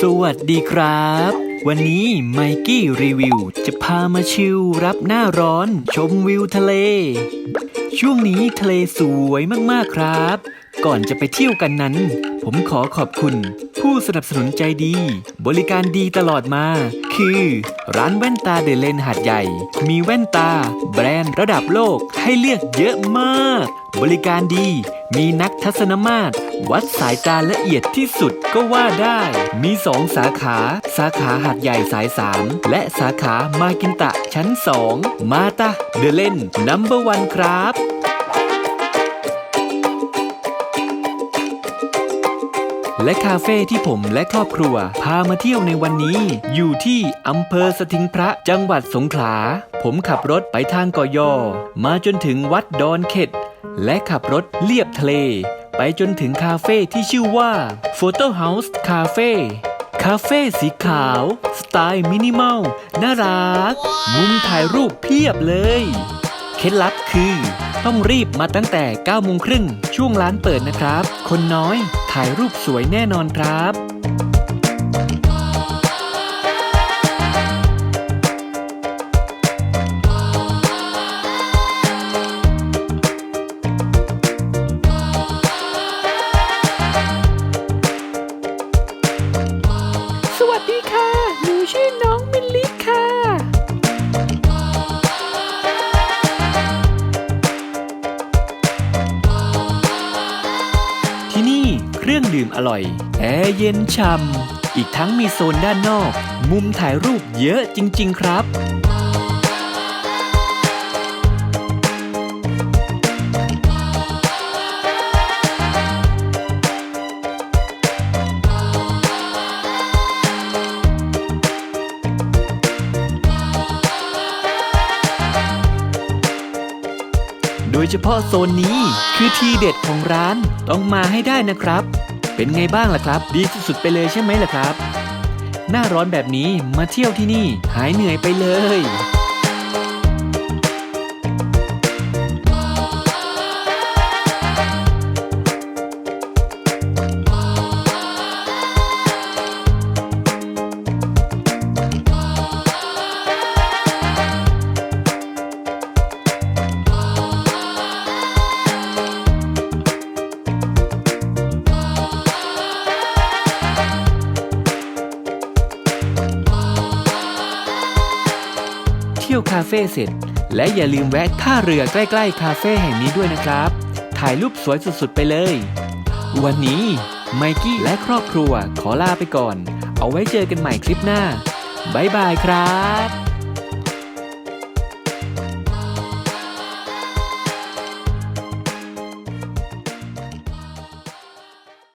สวัสดีครับ วันนี้ไมกี้รีวิว จะพามาชิลรับหน้าร้อน ชมวิวทะเล ช่วงนี้ทะเลสวยมากๆครับ ก่อนจะไปเที่ยวกันนั้น ผมขอขอบคุณ ผู้สนับสนุนใจดี บริการดีตลอดมา คือ ร้านแว่นตาเดลเลนหาดใหญ่ มีแว่นตา แบรนด์ระดับโลกให้เลือกเยอะมาก บริการดี มีนักทัศนมาตร วัดสายตาละเอียดที่สุดก็ว่าได้ มีสองสาขา สาขาหาดใหญ่สาย3และสาขามากินตะชั้น2มาตาเดเล่นนัมเบอร์วันครับและคาเฟ่ที่ผมและครอบครัว พามาเที่ยวในวันนี้ อยู่ที่อำเภอสถิงพระจังหวัดสงขลา ผมขับรถไปทางกอยอ มาจนถึงวัดดอนเข็ด และขับรถเลียบทะเล ไปจนถึงคาเฟ่ที่ชื่อว่า Photo House Cafe คาเฟ่สีขาว สไตล์มินิมอลน่ารัก มุมถ่ายรูปเพียบเลย เคล็ดลับคือ ต้องรีบมาตั้งแต่9โมงครึ่งช่วงร้านเปิดนะครับ คนน้อยถ่ายรูปสวยแน่นอนครับ เครื่องดื่มอร่อย แอร์เย็นฉ่ำอีกทั้งมีโซนด้านนอก มุมถ่ายรูปเยอะจริง ๆ ครับโดยเฉพาะโซนนี้คือทีเด็ดของร้านต้องมาให้ได้นะครับ เป็นไงบ้างล่ะครับ ดีสุดๆไปเลยใช่ไหมล่ะครับ หน้าร้อนแบบนี้มาเที่ยวที่นี่ หายเหนื่อยไปเลย เที่ยวคาเฟ่เสร็จ และอย่าลืมแวะท่าเรือใกล้ๆ คาเฟ่แห่งนี้ด้วยนะครับ ถ่ายรูปสวยสุดๆ ไปเลย วันนี้ไมกี้และครอบครัวขอลาไปก่อน เอาไว้เจอกันใหม่คลิปหน้า บ๊ายบายครับ